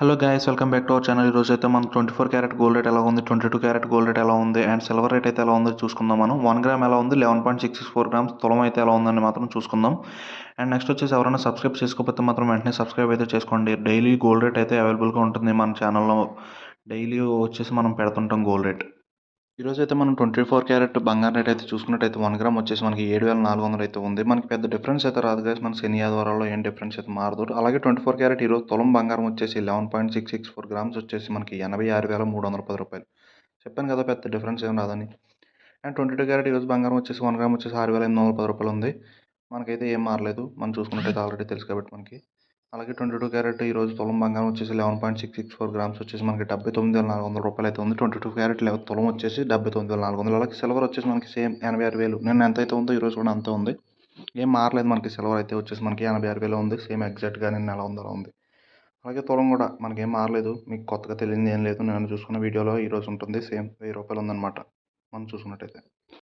Hello guys welcome back to our channel ఈరోజు అయితే మనం twenty four carat gold rate ఎలా ఉంది twenty two carat gold rate ఎలా ఉంది అండ్ సిల్వర్ రేట్ అయితే ఎలా ఉందో చూసుకుందాం మనం. వన్ గ్రామ్ ఎలా ఉంది eleven point six six four grams తులం అయితే ఎలా ఉందని మాత్రం చూసుకుందాం. అండ్ నెక్స్ట్ వచ్చేసి ఎవరైనా సబ్స్క్రైబ్ చేసుకోకపోతే మాత్రం వెంటనే సబ్స్క్రైబ్ అయితే చేసుకోండి. డైలీ గోల్డ్ రేట్ అయితే అవైలబుల్గా ఉంటుంది మన ఛానల్లో డైలీ వచ్చేసి మనం పెడుతుంటాం గోల్డ్ రేట్ ఈరోజు అయితే మనం ట్వంటీ ఫోర్ క్యారెట్ బంగారం రేట్ అయితే చూసుకున్నట్టయితే వన్ గ్రామ్ వచ్చేసి మనకి ఏడు వేల నాలుగు వందలు అయితే ఉంది. మనకి పెద్ద డిఫరెన్స్ అయితే రాదు కదా మన శని ఆదివారాల్లో ఏం డిఫరెన్స్ అయితే మారదు. అలాగే ట్వంటీ ఫోర్ క్యారెట్ ఈరోజు తులం బంగారం వచ్చేసి eleven point six six four grams వచ్చేసి మనకి ఎనభై ఆరు వేల మూడు వందల పది రూపాయలు. చెప్పాను కదా పెద్ద డిఫరెన్స్ ఏం రాదని. అండ్ ట్వంటీ టూ క్యారెట్ ఈరోజు బంగారం వచ్చేసి వన్ గ్రామ్ వచ్చేసి ఆరు వేల ఎనిమిది వందల పది రూపాయలు ఉంది. మనకైతే ఏం మారలేదు. మనం చూసుకున్నట్టయితే ఆల్రెడీ తెలుసు కాబట్టి మనకి. అలాగే ట్వంటీ టూ క్యారెట్ ఈరోజు తులం బంగారం వచ్చేసి eleven point six six four grams వచ్చేసి మనకి డెబ్బై తొమ్మిది వేల నాలుగు వందల రూపాయలు అయితే ఉంది. ట్వంటీ టూ క్యారెట్ లెవెన్ తులం వచ్చేసి డెబ్బై తొమ్మిది వేల నాలుగు వందలు. అలాగే సిల్వర్ వచ్చేసి మనకి సేమ్ ఎనభై ఆరు వేలు. నిన్న ఎంత అయితే ఉందో ఈరోజు కూడా అంతే ఉంది. ఏం మారలేదు మనకి సిల్వర్ అయితే వచ్చేసి మనకి ఎనభై ఆరు వేలు ఉంది. సేమ్ ఎగ్జాక్ట్గా నిన్న ఎలా ఉందో ఉంది. అలాగే తులం కూడా మనకి ఏం మారలేదు. మీకు కొత్తగా తెలియదు ఏం లేదు. నేను చూసుకున్న వీడియోలో ఈరోజు ఉంటుంది. సేమ్ వెయ్యి రూపాయలు ఉందన్నమాట. మనం చూసుకున్నట్టయితే.